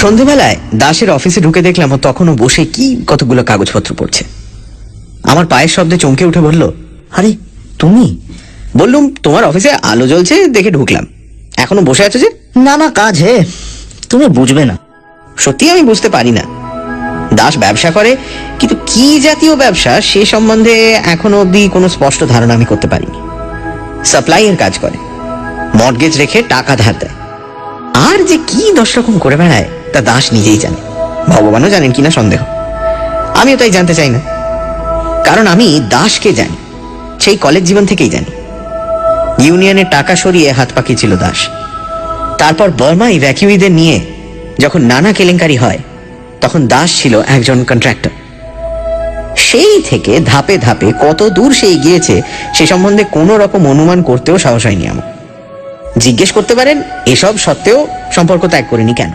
সন্ধেবেলায় দাসের অফিসে ঢুকে দেখলাম ও তখনও বসে কি কতগুলো কাগজপত্র পড়ছে। আমার পায়ের শব্দে চমকে উঠে বলল আরে তুমি? বললুম তোমার অফিসে আলো জ্বলছে দেখে ঢুকলাম। এখনও বসে আছো যে? না না কাজ হে। তুমি বুঝবে না। সত্যি আমি বুঝতে পারি না। দাস ব্যবসা করে কিন্তু কি জাতীয় ব্যবসা সে সম্বন্ধে এখনও অবধি কোনো স্পষ্ট ধারণা আমি করতে পারিনি। সাপ্লাইয়ের কাজ করে। মর্গেজ রেখে টাকা ধার দেয়। আর যে কি দশ রকম করে বেড়ায়, তা দাস নিজেই জানে। ভগবানও জানেন কিনা সন্দেহ। আমিও তাই জানতে চাই না। কারণ আমি দাসকে জানি, সেই কলেজ জীবন থেকেই জানি। ইউনিয়নের টাকা সরিয়ে হাত পাকিয়েছিল দাস। তারপর বর্মা ইভ্যাকিউইদের নিয়ে যখন নানা কেলেঙ্কারি হয়, তখন দাস ছিল একজন কন্ট্রাক্টর সেই থেকে ধাপে ধাপে কত দূর সে এগিয়েছে, সে সম্বন্ধে কোনো রকম অনুমান করতেও সাহস হয়নি আমার। জিজ্ঞেস করতে পারেন এসব সত্ত্বেও সম্পর্ক ত্যাগ করিনি কেন?